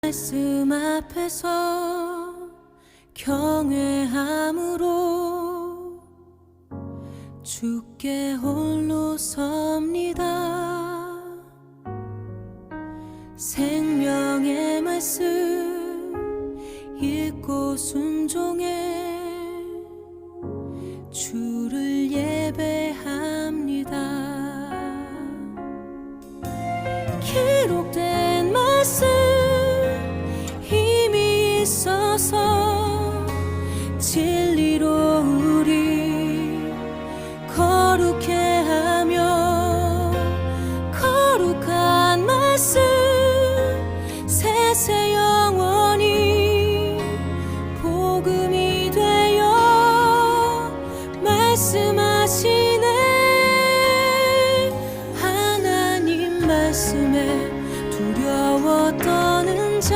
말씀 앞에서 경외함으로 주께 홀로 섭니다. 생명의 말씀 읽고 순종해. 주 주셔서. 진리로 우리 거룩해 하며 거룩한 말씀 세세 영원히 복음이 되어 말씀하시네. 하나님 말씀에 두려웠던